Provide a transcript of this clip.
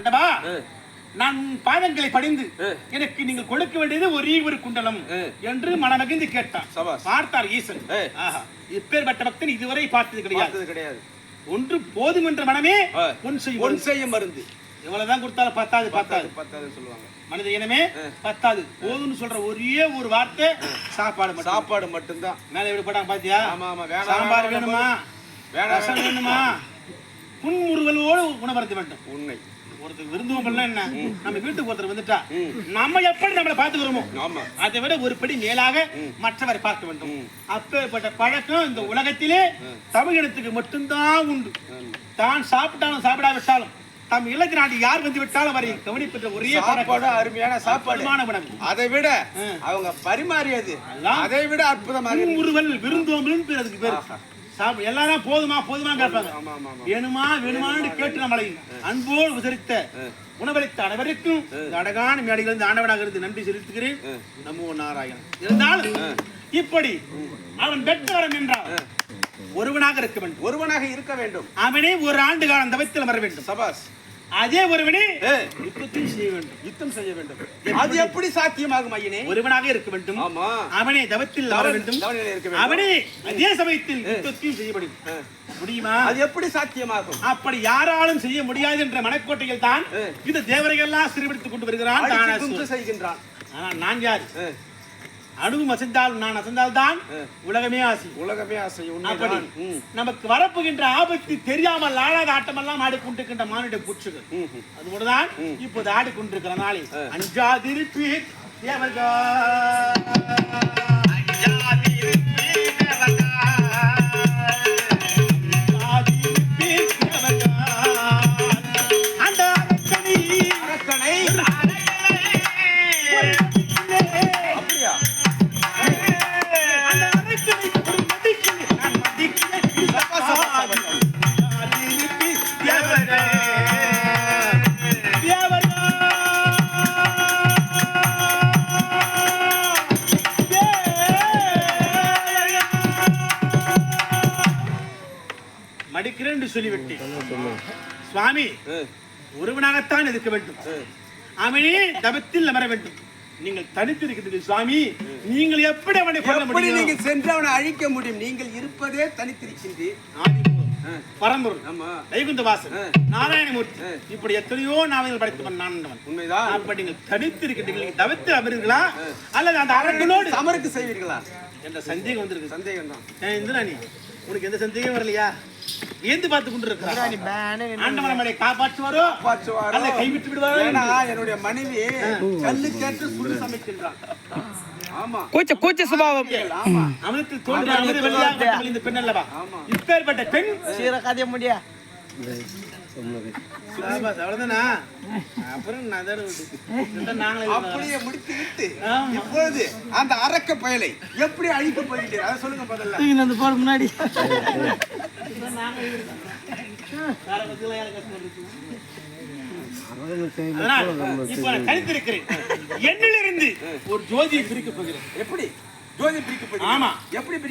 ஆண்டவா ஆ. நான் பாதங்களை படிந்து. எனக்கு நீங்கள் கொடுக்க வேண்டியது ஒரே ஒரு குண்டலம். என்று மனமகிழ்ந்து கேட்டான். பார்த்தார் ஈசன். இப்பேற்பட்ட பக்தன் இதுவரை பார்த்தது கிடையாது. கிடையாது. ஒன்று போதும் என்ற மனமே. பொன் செய்யும் பொன் செய்யும் மருந்து. எவ்வளவுதான் கொடுத்தாலும் பத்தாது பத்தாது பத்தாது. சொல்லுவாங்க. மனித இனமே பத்தாது. போதும்னு சொல்ற ஒரே ஒரு வார்த்தை சாப்பாடு மட்டும். சாப்பாடு மட்டும்தான். மேல எப்படி போட்டாங்க பாத்தியா? ஆமா ஆமா. வேணாம் சாம்பார் வேணாம், வேணுமா? வேணுமா புன்முறுவலோடு உணவருத்த வேண்டும். உண்மை. ஒருத்தர் விருந்துவங்கள்னா என்ன? நம்ம வீட்டுக்கு ஒருத்தர் வந்துட்டா. நம்ம எப்படி நம்மளை பார்த்துக்கிறோமோ? அதை விட ஒரு படி மேலாக மற்றவரை பார்க்க வேண்டும். அப்பேற்பட்ட பழக்கம் இந்த உலகத்திலே தமிழினத்துக்கு மட்டும்தான் உண்டு. தான் சாப்பிட்டாலும் சாப்பிடாவிட்டாலும் தம் இல்லத்து நாடு யார் வந்து விட்டாலும் அவரை கவனிப்பெற்ற ஒரே சாப்பாடு அருமையான சாப்பாடு. அதை விட. அவங்க பரிமாறியது. அதை விட அற்புதமாக விருந்தோம்பல்னு பேர் அதுக்கு பேரு. சாப்பிடு. எல்லாரும் போதுமா போதுமா கேட்பாங்க. ஆமா ஆமா ஆமா. வேணுமா வேணுமான்னு கேட்டு நம்மளை அன்போடு உதரித்த உணவளித்த அனைவருக்கும் இந்த அழகான மேடையிலிருந்து ஆண்டவனாக இருந்து நன்றி செலுத்துகிறேன். நமோ நாராயணன். இருந்தாலும் இப்படி அவன் வெட்கவரம் என்றால் ஒருவனாக இருக்க வேண்டும். ஒருவனாக இருக்க வேண்டும். அவனே ஒரு ஆண்டு காலம் தவத்தில் வர வேண்டும். சபாஸ் அதே ஒருவனே யுத்தத்தையும் செய்ய வேண்டும். யுத்தம் செய்ய வேண்டும். அது எப்படி சாத்தியமாகும் ஐயனே ஒருவனாக இருக்க வேண்டும். ஆமா. அவனே தவத்தில் தவ- வேண்டும். அவனே அதே சமயத்தில் யுத்தத்தையும் செய்ய முடியும்? அது எப்படி சாத்தியமாகும்? அப்படி யாராலும் செய்ய முடியாது என்ற மனக்கோட்டையில் தான். இந்த தேவரையெல்லாம் சிறுபிடித்துக் கொண்டு வருகிறான் செய்கின்றான். ஆனால் நான் யார்? அணுவும் அசைந்தால் நான் அசைந்தால் தான். உலகமே ஆசி. உலகமே ஆசை அப்படி. நமக்கு வரப்புகின்ற ஆபத்து தெரியாமல் ஆடாத ஆட்டமெல்லாம் ஆடிக்கொண்டிருக்கின்ற மானிட பூச்சுகள். அதுபோலதான் இப்போது ஆடிக்கொண்டிருக்கிற நாளே. அஞ்சாதிருப்பி தேவர்கள். மடிக்கிறேன் என்று சொல்லிவிட்டேன் சுவாமி ஒருவனாகத்தான் இருக்க வேண்டும். அவனே தபத்தில் அமர வேண்டும். நீங்கள் தனித்து இருக்கிறீர்கள் சுவாமி நீங்கள் எப்படி அவனை கொல்ல முடியும்? நீங்கள் சென்று அவனை அழிக்க முடியும்? நீங்கள் இருப்பதே தனித்திருக்கின்றீர் ஆமா. வைகுந்த வாசன். நாராயணமூர்த்தி. இப்படி எத்தனையோ நாவல்கள் படைத்தவன் நான். உண்மைதான். அப்படி நீங்கள் தனித்து இருக்கின்றீர்கள் நீங்கள் தவிர்த்து அமருங்களா அல்லது அந்த அரங்கனோடு சமருக்கு செய்வீர்களா? என்ற சந்தேகம் வந்திருக்கு சந்தேகம் தான் இந்திராணி உனக்கு எந்த சந்தேகம் வரலையா? ஏந்து பார்த்து கொண்டு இருக்கிறா ஆண்டவன் நம்மளை காப்பாற்றுவாரோ? காப்பாற்றுவாரோ? அல்ல கைவிட்டு விடுவாரோ? ஏன்னா என்னுடைய மனைவி கல்லுக்கேற்று சுடு சமைக்கின்றான் ஆமா. கூச்ச கூச்ச சுபாவம். ஆமா. அவனுக்கு தோன்ற வெளியாக இந்த பெண் அல்லவா. இப்பேற்பட்ட பெண். சீர கதைய முடியா? அவ்வளவுதானா? அப்புறம். அப்படியே முடித்து விட்டு. இப்பொழுது அந்த அரக்க பயலை எப்படி அழிக்க போகிறீர்கள் அதை சொல்லுங்க முதல்ல. அந்த போற முன்னாடி. தனித்திருக்கிறேன் என்னிலிருந்து ஒரு ஜோதியை போகிறேன். எப்படி? ஜோதி பிரிக்க ஆமா. எப்படி பிரிக்க